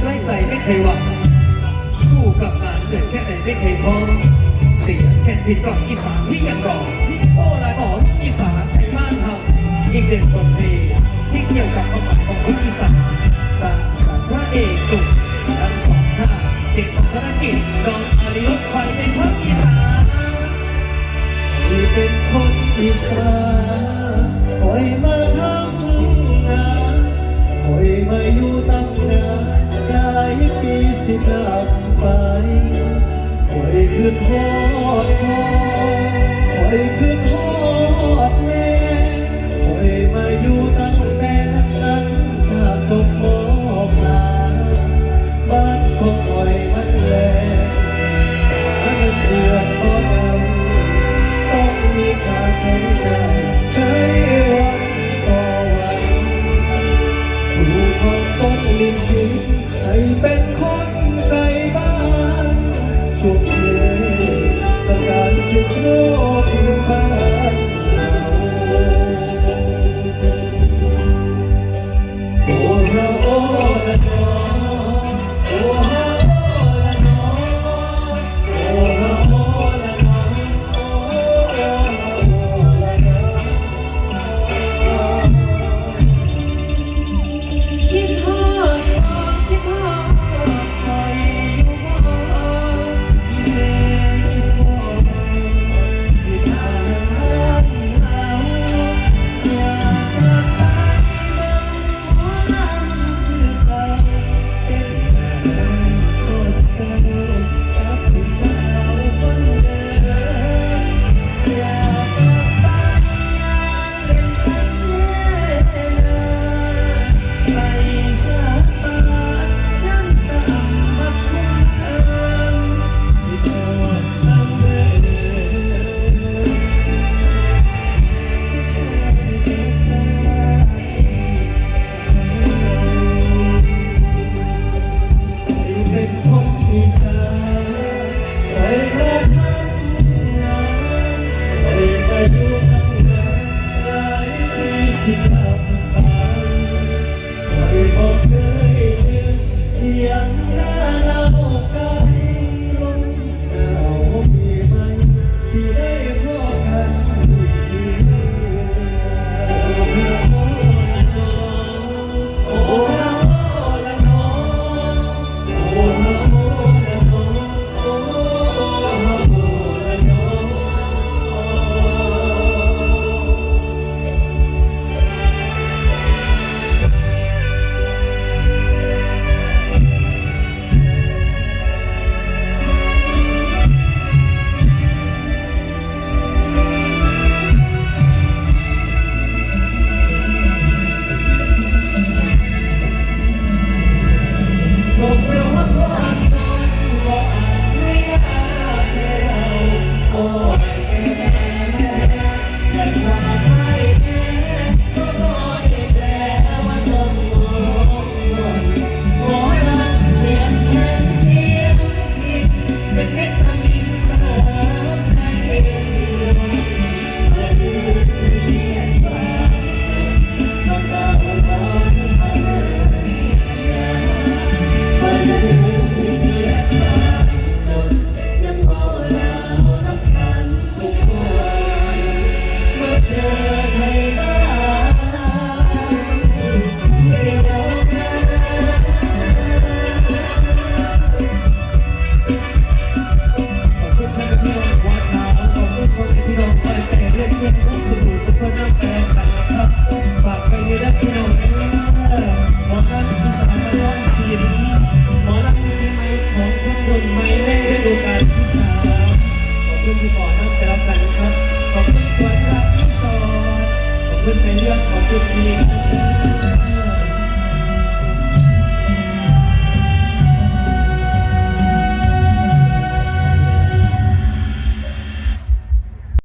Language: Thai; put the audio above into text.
ไกลไกลไม่เคยหวังสู้กับงานเหนื่อยแค่ไหนไม่เคยท้อเสียแค่ผิดกับอีสานที่ยังรอที่โอ้ละหนอนอีสานไทยบ้านเฮาอีกหนึ่งบทเพลงที่เกี่ยวกับความหมายของคนอีสานสร้างสรรค์พระเอกหนุ่มทั้งสองท่าเจ็ดภารกิจน้องอาริยศคอยเป็นพระอีสานที่เป็นคนอีสานคอยมาทำงานคอยมาอยู่ตั้งนาน ปีสิกไปคอยคือทอดพ่อคอยคือทอดแม่คอยมาอยู่ตั้งแต่นั้นจากจบมอบลาบ้านของคอยมันแลหาเงินเดือนบ่ได้ต้องมีค่าใช้จ่ายใช้วันต่อวันถูกความจนลิ้นสิให้เป็นคน Supposed to put up